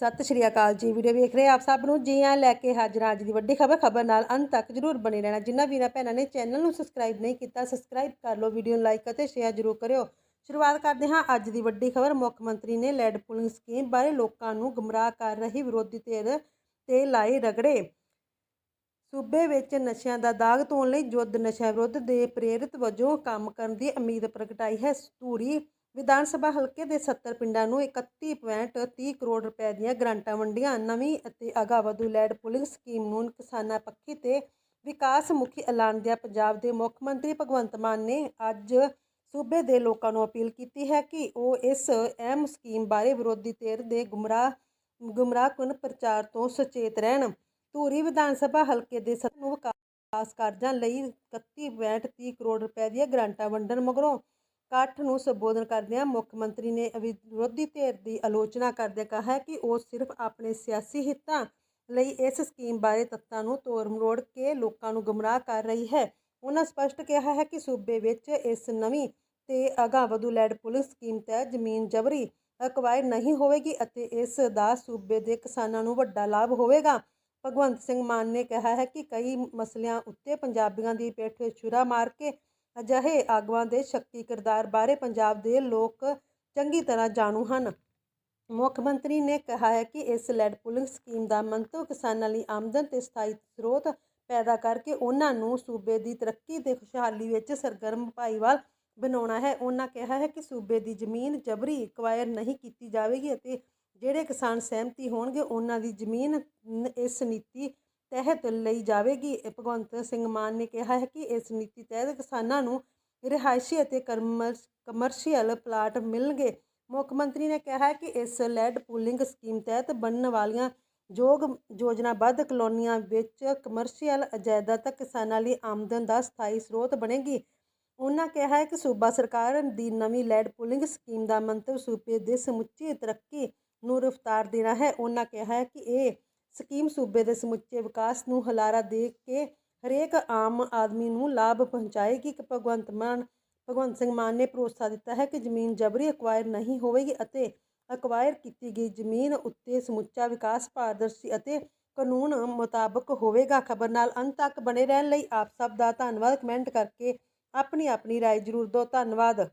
ਸਤਿ ਸ਼੍ਰੀ ਅਕਾਲ ਜੀ, ਵੀਡੀਓ ਵੇਖ ਰਹੇ ਆਪ ਸਭ ਨੂੰ? ਜੀ ਆਂ ਲੈ ਕੇ ਹਾਜ਼ਰ ਅੱਜ ਦੀ ਵੱਡੀ ਖਬਰ। ਖਬਰ ਨਾਲ ਅੰਤ ਤੱਕ ਜਰੂਰ ਬਣੇ ਰਹਿਣਾ। ਜਿਨ੍ਹਾਂ ਵੀਰਾਂ ਭੈਣਾਂ ਨੇ ਚੈਨਲ ਨੂੰ ਸਬਸਕ੍ਰਾਈਬ ਨਹੀਂ ਕੀਤਾ, ਸਬਸਕ੍ਰਾਈਬ ਕਰ ਲਓ, ਵੀਡੀਓ ਨੂੰ ਲਾਈਕ ਅਤੇ ਸ਼ੇਅਰ ਜਰੂਰ ਕਰਿਓ। ਸ਼ੁਰੂਆਤ ਕਰਦੇ ਹਾਂ ਅੱਜ ਦੀ ਵੱਡੀ ਖਬਰ। ਮੁੱਖ ਮੰਤਰੀ ਨੇ ਲੈਡ ਪੁਲਿੰਗ ਸਕੀਮ ਬਾਰੇ ਲੋਕਾਂ ਨੂੰ ਗੁੰਮਰਾਹ ਕਰ ਰਹੀ ਵਿਰੋਧੀ ਧਿਰ ਤੇ ਲਾਏ ਰਗੜੇ। ਸੂਬੇ ਵਿੱਚ ਨਸ਼ਿਆਂ ਦਾ ਦਾਗ ਧੋਣ ਲਈ ਯੁੱਧ ਨਸ਼ਾ ਵਿਰੁੱਧ ਦੇ ਪ੍ਰੇਰਿਤ ਵਜੋਂ ਕੰਮ ਕਰਨ ਦੀ ਉਮੀਦ ਪ੍ਰਗਟਾਈ ਹੈ। ਧੂਰੀ ਵਿਧਾਨ ਸਭਾ ਹਲਕੇ ਦੇ 70 ਪਿੰਡਾਂ ਨੂੰ 31.30 ਕਰੋੜ ਰੁਪਏ ਦੀਆਂ ਗ੍ਰਾਂਟਾਂ ਵੰਡੀਆਂ। ਨਵੀਂ ਅਤੇ ਅਗਾਵਧੂ ਲੈਡ ਪੁਲਿੰਗ ਸਕੀਮ ਨੂੰ ਕਿਸਾਨਾਂ ਪੱਖੀ ਤੇ ਵਿਕਾਸ ਮੁਖੀ ਐਲਾਨ ਦਿਆ ਪੰਜਾਬ ਦੇ ਮੁੱਖ ਮੰਤਰੀ ਭਗਵੰਤ ਮਾਨ ਨੇ ਅੱਜ ਸੂਬੇ ਦੇ ਲੋਕਾਂ ਨੂੰ ਅਪੀਲ ਕੀਤੀ ਹੈ ਕਿ ਉਹ ਇਸ ਅਹਿਮ ਸਕੀਮ ਬਾਰੇ ਵਿਰੋਧੀ ਧਿਰ ਦੇ ਗੁੰਮਰਾਹ ਗੁੰਮਰਾਹਕੁਨ ਪ੍ਰਚਾਰ ਤੋਂ ਸੁਚੇਤ ਰਹਿਣ। ਧੂਰੀ ਵਿਧਾਨ ਸਭਾ ਹਲਕੇ ਦੇ ਸੱਤ ਨੂੰ ਵਿਕਾਸ ਕਾਰਜਾਂ ਲਈ 31.30 ਕਰੋੜ ਰੁਪਏ ਦੀਆਂ ਗ੍ਰਾਂਟਾਂ ਵੰਡਣ ਮਗਰੋਂ ਇਕੱਠ ਨੂੰ ਸੰਬੋਧਨ ਕਰਦਿਆਂ ਮੁੱਖ ਮੰਤਰੀ ਨੇ ਵਿਰੋਧੀ ਧਿਰ ਦੀ ਆਲੋਚਨਾ ਕਰਦਿਆਂ ਕਿਹਾ ਕਿ ਉਹ ਸਿਰਫ ਆਪਣੇ ਸਿਆਸੀ ਹਿੱਤਾਂ ਲਈ ਇਸ ਸਕੀਮ ਬਾਰੇ ਤੱਤਾਂ ਨੂੰ ਤੋੜ ਮਰੋੜ ਕੇ ਲੋਕਾਂ ਨੂੰ ਗੁੰਮਰਾਹ ਕਰ ਰਹੀ ਹੈ। ਉਹਨਾਂ ਸਪਸ਼ਟ ਕਿਹਾ ਹੈ ਕਿ ਸੂਬੇ ਵਿੱਚ ਇਸ ਨਵੀਂ ਤੇ ਅਗਾਂਹਵਧੂ ਲੈਡ ਪੁਲਿਸ ਸਕੀਮ ਤਹਿਤ ਜ਼ਮੀਨ ਜਬਰੀ ਅਕਵਾਇਰ ਨਹੀਂ ਹੋਵੇਗੀ ਅਤੇ ਇਸ ਦਾ ਸੂਬੇ ਦੇ ਕਿਸਾਨਾਂ ਨੂੰ ਵੱਡਾ ਲਾਭ ਹੋਵੇਗਾ। ਭਗਵੰਤ ਸਿੰਘ ਮਾਨ ਨੇ ਕਿਹਾ ਹੈ ਕਿ ਕਈ ਮਸਲਿਆਂ ਉੱਤੇ ਪੰਜਾਬੀਆਂ ਦੀ ਪਿੱਠ ਛੁਰਾ ਮਾਰ ਕੇ ਅਜਿਹੇ ਆਗੂਆਂ ਦੇ ਸ਼ਕਤੀ ਕਿਰਦਾਰ ਬਾਰੇ ਪੰਜਾਬ ਦੇ ਲੋਕ ਚੰਗੀ ਤਰ੍ਹਾਂ ਜਾਣੂ ਹਨ। ਮੁੱਖ ਮੰਤਰੀ ਨੇ ਕਿਹਾ ਹੈ ਕਿ ਇਸ ਲੈਡ ਪੁਲਿੰਗ ਸਕੀਮ ਦਾ ਮੰਤਵ ਕਿਸਾਨਾਂ ਲਈ ਆਮਦਨ ਤੇ ਸਥਾਈ ਸਰੋਤ ਪੈਦਾ ਕਰਕੇ ਉਹਨਾਂ ਨੂੰ ਸੂਬੇ ਦੀ ਤਰੱਕੀ ਤੇ ਖੁਸ਼ਹਾਲੀ ਵਿੱਚ ਸਰਗਰਮ ਭਾਈਵਾਲ ਬਣਾਉਣਾ ਹੈ। ਉਹਨਾਂ ਕਿਹਾ ਹੈ ਕਿ ਸੂਬੇ ਦੀ ਜ਼ਮੀਨ ਜਬਰੀ ਐਕਵਾਇਰ ਨਹੀਂ ਕੀਤੀ ਜਾਵੇਗੀ ਅਤੇ ਜਿਹੜੇ ਕਿਸਾਨ ਸਹਿਮਤੀ ਹੋਣਗੇ, ਉਹਨਾਂ ਦੀ ਜ਼ਮੀਨ ਇਸ ਨੀਤੀ ਤਹਿਤ ਲਈ ਜਾਵੇਗੀ। ਭਗਵੰਤ ਸਿੰਘ ਮਾਨ ਨੇ ਕਿਹਾ ਹੈ ਕਿ ਇਸ ਨੀਤੀ ਤਹਿਤ ਕਿਸਾਨਾਂ ਨੂੰ ਰਿਹਾਇਸ਼ੀ ਅਤੇ ਕਰਮਰ- ਕਮਰਸ਼ੀਅਲ ਪਲਾਟ ਮਿਲਣਗੇ। ਮੁੱਖ ਮੰਤਰੀ ਨੇ ਕਿਹਾ ਹੈ ਕਿ ਇਸ ਲੈਡ ਪੂਲਿੰਗ ਸਕੀਮ ਤਹਿਤ ਬਣਨ ਵਾਲੀਆਂ ਯੋਗ ਯੋਜਨਾਬੱਧ ਕਲੋਨੀਆਂ ਵਿੱਚ ਕਮਰਸ਼ੀਅਲ ਜਾਇਦਾਦ ਕਿਸਾਨਾਂ ਲਈ ਆਮਦਨ ਦਾ ਸਥਾਈ ਸਰੋਤ ਬਣੇਗੀ। ਉਹਨਾਂ ਕਿਹਾ ਹੈ ਕਿ ਸੂਬਾ ਸਰਕਾਰ ਦੀ ਨਵੀਂ ਲੈਡ ਪੂਲਿੰਗ ਸਕੀਮ ਦਾ ਮੰਤਵ ਸੂਬੇ ਦੇ ਸਮੁੱਚੀ ਤਰੱਕੀ ਨੂੰ ਰਫ਼ਤਾਰ ਦੇਣਾ ਹੈ। ਉਹਨਾਂ ਕਿਹਾ ਹੈ ਕਿ ਇਹ ਸਕੀਮ ਸੂਬੇ ਦੇ ਸਮੁੱਚੇ ਵਿਕਾਸ ਨੂੰ ਹਲਾਰਾ ਦੇ ਕੇ ਹਰੇਕ ਆਮ ਆਦਮੀ ਨੂੰ ਲਾਭ ਪਹੁੰਚਾਏਗੀ ਕਿ ਭਗਵੰਤ ਮਾਨ ਭਗਵੰਤ ਸਿੰਘ ਮਾਨ ਨੇ ਭਰੋਸਾ ਦਿੱਤਾ ਹੈ ਕਿ ਜ਼ਮੀਨ ਜਬਰੀ ਅਕਵਾਇਰ ਨਹੀਂ ਹੋਵੇਗੀ ਅਤੇ ਅਕਵਾਇਰ ਕੀਤੀ ਗਈ ਜ਼ਮੀਨ ਉੱਤੇ ਸਮੁੱਚਾ ਵਿਕਾਸ ਪਾਰਦਰਸ਼ੀ ਅਤੇ ਕਾਨੂੰਨ ਮੁਤਾਬਕ ਹੋਵੇਗਾ ਖਬਰ ਨਾਲ ਅੰਤ ਤੱਕ ਬਣੇ ਰਹਿਣ ਲਈ ਆਪ ਸਭ ਦਾ ਧੰਨਵਾਦ ਕਮੈਂਟ ਕਰਕੇ ਆਪਣੀ ਆਪਣੀ رائے ਜ਼ਰੂਰ ਦਿਓ ਧੰਨਵਾਦ